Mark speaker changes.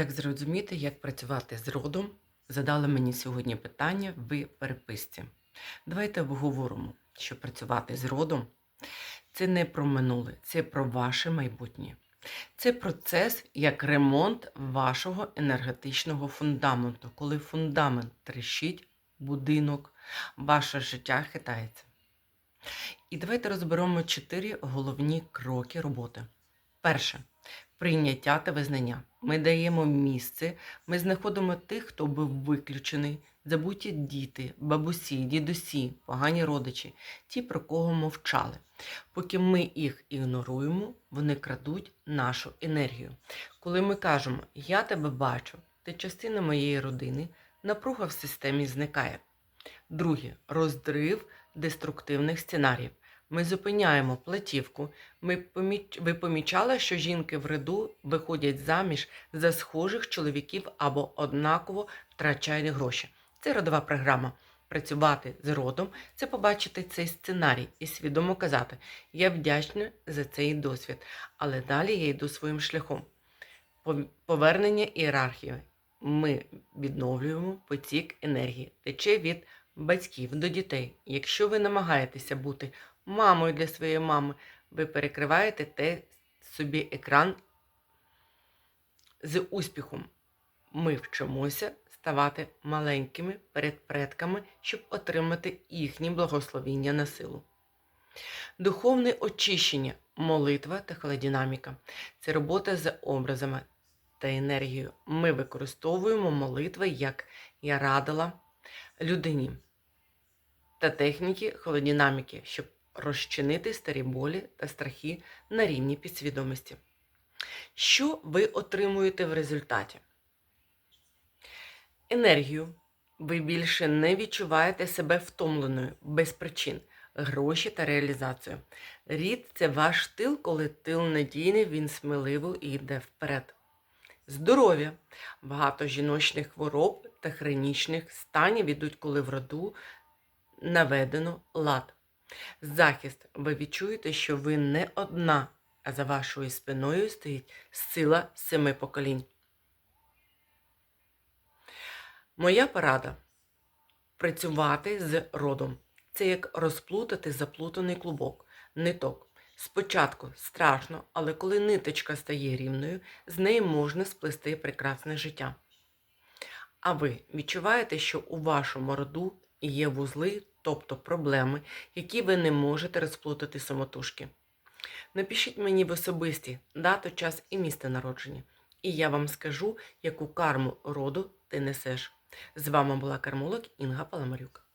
Speaker 1: Як зрозуміти, як працювати з родом? Задали мені сьогодні питання в переписці. Давайте обговоримо, що працювати з родом це не про минуле, це про ваше майбутнє. Це процес як ремонт вашого енергетичного фундаменту. Коли фундамент тріщить, будинок, ваше життя хитається. І давайте розберемо чотири головні кроки роботи. Перше прийняття та визнання. Ми даємо місце, ми знаходимо тих, хто був виключений, забуті діти, бабусі, дідусі, погані родичі, ті, про кого мовчали. Поки ми їх ігноруємо, вони крадуть нашу енергію. Коли ми кажемо Я тебе бачу, ти частина моєї родини, напруга в системі зникає. Друге роздрив деструктивних сценаріїв. Ми зупиняємо платівку. Ми поміч... Ви помічали, що жінки в ряду виходять заміж за схожих чоловіків або однаково втрачають гроші. Це родова програма. Працювати з родом це побачити цей сценарій і свідомо казати: Я вдячна за цей досвід, але далі я йду своїм шляхом. Повернення ієрархії. Ми відновлюємо потік енергії, тече від батьків до дітей. Якщо ви намагаєтеся бути мамою для своєї мами, ви перекриваєте те собі екран з успіхом. Ми вчимося ставати маленькими перед предками, щоб отримати їхнє благословіння на силу. Духовне очищення, молитва та холодинаміка це робота з образами та енергією. Ми використовуємо молитви, як я радила людині, та техніки холодинаміки, щоб розчинити старі болі та страхи на рівні підсвідомості. Що ви отримуєте в результаті? Енергію. Ви більше не відчуваєте себе втомленою без причин, гроші та реалізацію. Рід це ваш тил, коли тил надійний, він сміливо йде вперед. Здоров'я. Багато жіночних хвороб та хронічних станів ідуть, коли в роду наведено лад. Захист. Ви відчуєте, що ви не одна, а за вашою спиною стоїть сила семи поколінь. Моя порада працювати з родом. Це як розплутати заплутаний клубок, ниток. Спочатку страшно, але коли ниточка стає рівною, з неї можна сплести прекрасне життя. А ви відчуваєте, що у вашому роду є вузли, тобто проблеми, які ви не можете розплутати самотужки. Напишіть мені в особисті дату, час і місце народження, і я вам скажу, яку карму роду ти несеш. З вами була кармолог Інга Паламарюк.